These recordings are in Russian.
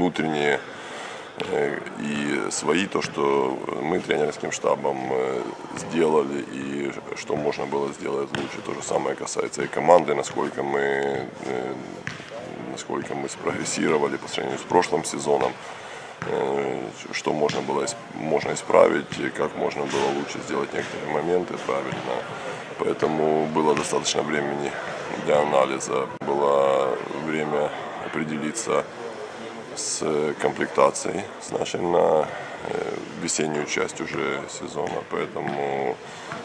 внутренние э, и свои, то, что мы тренерским штабом э, сделали и что можно было сделать лучше. То же самое касается и команды, насколько мы, э, насколько мы спрогрессировали по сравнению с прошлым сезоном, что можно было можно исправить, и как можно было лучше сделать некоторые моменты правильно. Поэтому было достаточно времени для анализа, было время определиться с комплектацией, с нашей на э, весеннюю часть уже сезона. Поэтому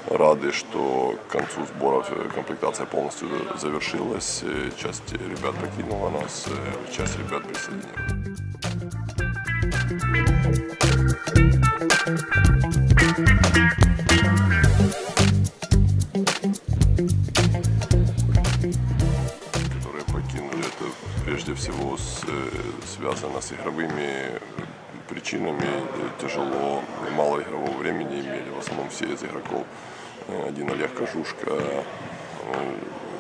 рады, что к концу сборов э, комплектация полностью завершилась. Э, Часть ребят покинула нас, э, часть ребят присоединилась. Прежде всего с- э, связано с игровыми причинами. Э, Тяжело, мало игрового времени имели, в основном все из игроков. Э, Один Олег Кожушка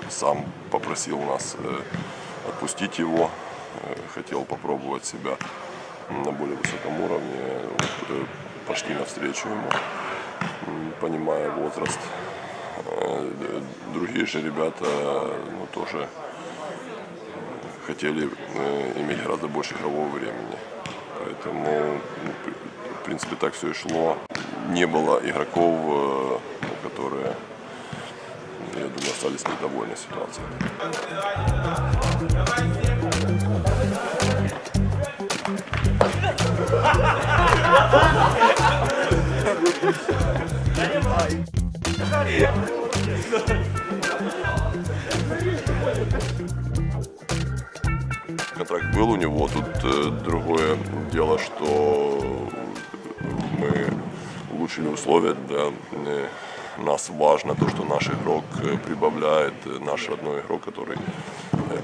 сам попросил нас отпустить его, хотел попробовать себя на более высоком уровне. Пошли навстречу ему, понимая возраст. Другие же ребята ну, тоже хотели э, иметь гораздо больше игрового времени. Поэтому, ну, в принципе, так все и шло. Не было игроков, э, которые, я думаю, остались недовольны ситуацией. Контракт был у него, тут э, другое дело, что мы улучшили условия для э, нас важно то, что наш игрок э, прибавляет, наш родной игрок, который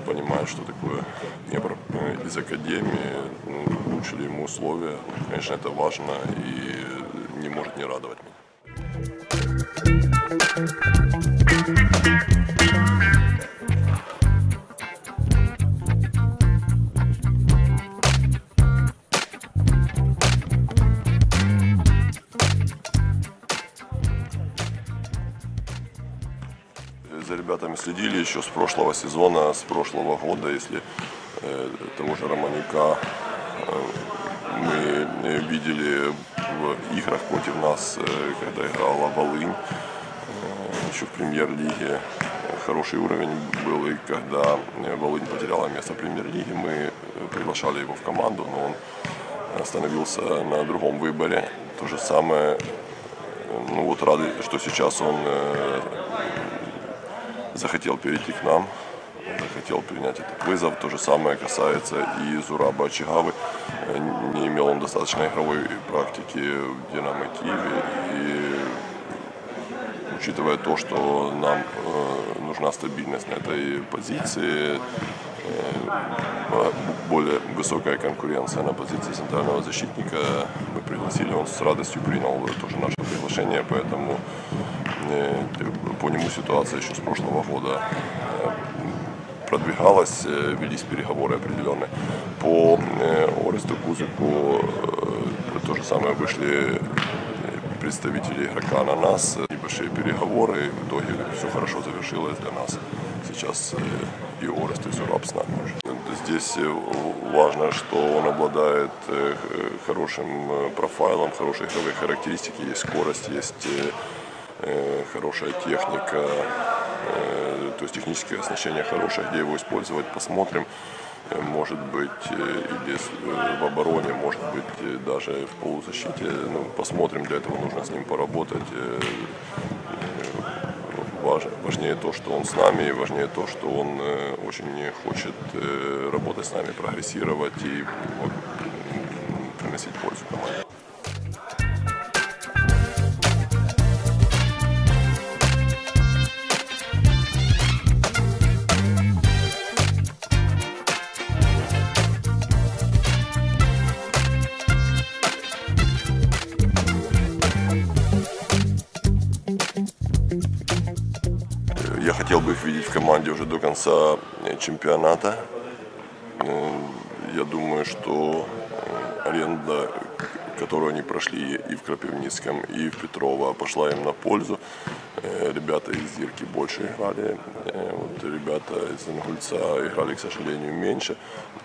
понимает, что такое Днепр из академии, ну, улучшили ему условия. Конечно, это важно и не может не радовать меня. За ребятами следили еще с прошлого сезона, с прошлого года, если э, того же Романюка э, мы э, видели в играх против нас, э, когда играла Волынь, э, еще в премьер-лиге. Хороший уровень был, и когда Волынь потеряла место в премьер-лиге, мы приглашали его в команду, но он остановился на другом выборе. То же самое, э, ну вот рады, что сейчас он э, захотел перейти к нам, захотел принять этот вызов. То же самое касается и Зураба Чигавы. Э, Не имел он достаточно игровой практики в Динамо Киеве. И учитывая то, что нам э, нужна стабильность на этой позиции, э, более высокая конкуренция на позиции центрального защитника, мы пригласили, он с радостью принял тоже наше приглашение, поэтому по нему ситуация еще с прошлого года э, продвигалась, э, велись переговоры определенные. По э, Оресту Кузику то же самое вышли представители игрока на нас, небольшие переговоры, в итоге все хорошо завершилось для нас. Сейчас и Орест, и Зураб с нами уже. Здесь важно, что он обладает хорошим профайлом, хорошие игровые характеристики, есть скорость, есть хорошая техника, э, то есть техническое оснащение хорошее, где его использовать, посмотрим. Э, Может быть, э, или э, в обороне, может быть, э, даже в полузащите. Ну, посмотрим, для этого нужно с ним поработать. Э, э, важнее то, что он с нами, и важнее то, что он э, очень хочет э, работать с нами, прогрессировать и приносить пользу Я хотел бы их видеть в команде уже до конца э, чемпионата. Э, Я думаю, что э, аренда, которую они прошли и в Крапивницком, и в Петрова, пошла им на пользу. Ребята из Зирки больше играли, вот ребята из Ингульца играли, к сожалению, меньше.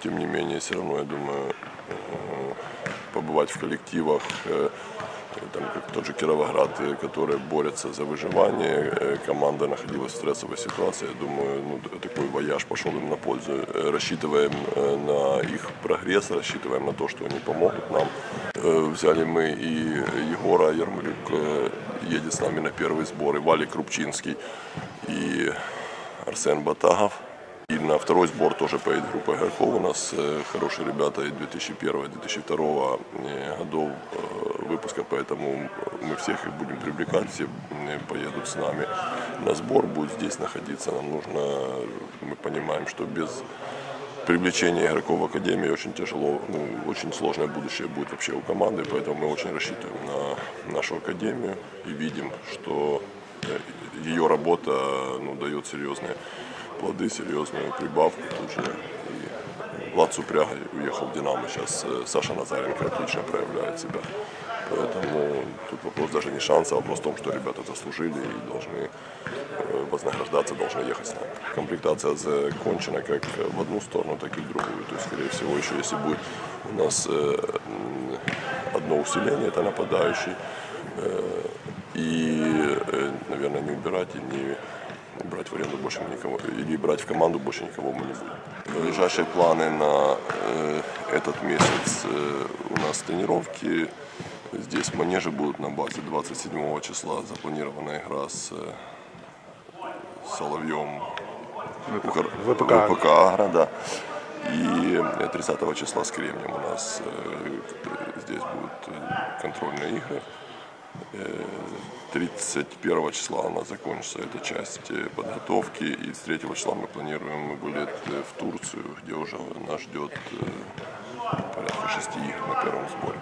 Тем не менее, все равно, я думаю, побывать в коллективах, там, как тот же Кировоград, э, которые борются за выживание. Э, Команда находилась в стрессовой ситуации. Я думаю, ну, такой вояж пошел им на пользу. Э, Рассчитываем на их прогресс, рассчитываем на то, что они помогут нам. Взяли мы и Егора Ермолюк э, едет с нами на первый сбор, и Валик Крупчинский, и Арсен Батагов. И на второй сбор тоже поедет группа игроков. У нас э, хорошие ребята и 2001-2002 э, годов э, выпуска, поэтому мы всех их будем привлекать, все поедут с нами на сбор, будут здесь находиться. Нам нужно, мы понимаем, что без привлечения игроков в Академии очень тяжело, ну, очень сложное будущее будет вообще у команды, поэтому мы очень рассчитываем на нашу Академию и видим, что ее работа ну, дает серьезные плоды, серьезную прибавку. Тут же и Влад Супряга уехал в Динамо, сейчас Саша Назаренко отлично проявляет себя. Поэтому тут вопрос даже не шанса, а вопрос в том, что ребята заслужили и должны вознаграждаться, должны ехать с нами. Комплектация закончена как в одну сторону, так и в другую. То есть, скорее всего, еще если будет у нас одно усиление, это нападающий. И, наверное, не убирать и не брать в аренду больше никого, или брать в команду больше никого мы не будем. Ближайшие планы на э, этот месяц э, у нас тренировки. Здесь в манеже будут на базе 27 числа запланирована игра с э, Соловьем Укр- ВПК. ВПК Агра, да. И э, 30 числа с Кремнием у нас э, здесь будут э, контрольные игры. Э, 31 числа у нас закончится эта часть э, подготовки. И с 3 числа мы планируем вылет э, в Турцию, где уже нас ждет э, порядка шести игр на первом сборе.